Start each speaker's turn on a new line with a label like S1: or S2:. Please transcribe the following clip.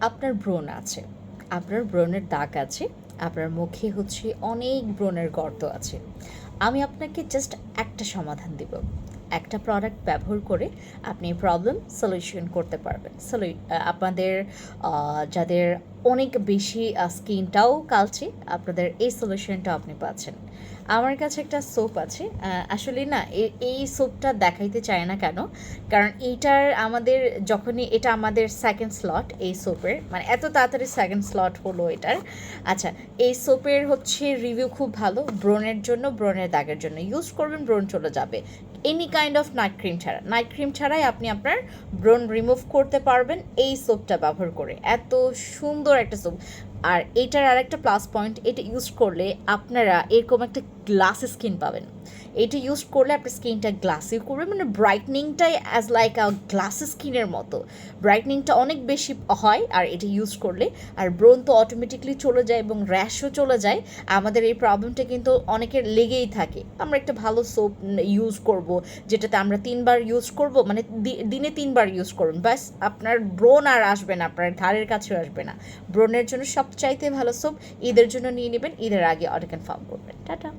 S1: আপনার ব্রণ আছে। আপনার ব্রণের দাগ আছে। আপনার মুখে হচ্ছে অনেক ব্রণের গর্ত আছে। আমি আপনাকে জাস্ট একটা সমাধান দিব। একটা প্রোডাক্ট ব্যবহার করে আপনি প্রবলেম সলিউশন করতে পারবেন। সলিউ আপনাদের যাদের অনেক বেশি স্কিনটাও কালচে। আপনাদের এই সলিউশনটা আপনি পাচ্ছেন। আমার কাছে একটা সোপ আছে। আসলে না এই সোপটা দেখাইতে চায় না কেন? কারণ এইটার আমাদের যখনই, এটা আমাদের সেকেন্ড স্লট এই সোপের মানে এত তাড়াতাড়ি সেকেন্ড স্লট হলো এটার। আচ্ছা এই সোপের হচ্ছে রিভিউ খুব ভালো। ব্রণের জন্য, ব্রণের দাগের জন্য। ইউজ করবেন, ব্রণ চলে যাবে। Any kind of night cream ছাড়া। নাইট ক্রিম ছাড়াই আপনি আপনার ব্রণ রিমুভ করতে পারবেন এই সোপটা ব্যবহার করে। এত সুন্দর একটা সোপ আর এটার আর একটা প্লাস পয়েন্ট এটা ইউজ করলে আপনারা এরকম একটা গ্লাস স্কিন পাবেন। এটা ইউজ করলে আপনার স্কিনটা গ্লাসি করবে মানে ব্রাইটনিংটাই অ্যাজ লাইক আ গ্লাস স্কিনের মতো। ব্রাইটনিংটা অনেক বেশি হয় আর এটা ইউজ করলে, আর ব্রোন তো অটোমেটিকলি চলে যায় এবং র্যাশও চলে যায়। আমাদের এই প্রবলেমটা কিন্তু অনেকের লেগেই থাকে। আমরা একটা ভালো সোপ ইউজ করব, যেটাতে আমরা তিনবার ইউজ করব মানে দিনে তিনবার ইউজ করুন। ব্যাস, আপনার ব্রোন আর আসবে না, আপনার ধারের কাছেও আসবে না। ব্রণের জন্য সবচাইতে ভালো সোপ ঈদের জন্য নিয়ে নেবেন, ঈদের আগে অর্ডার কনফার্ম করবেন। টাটা!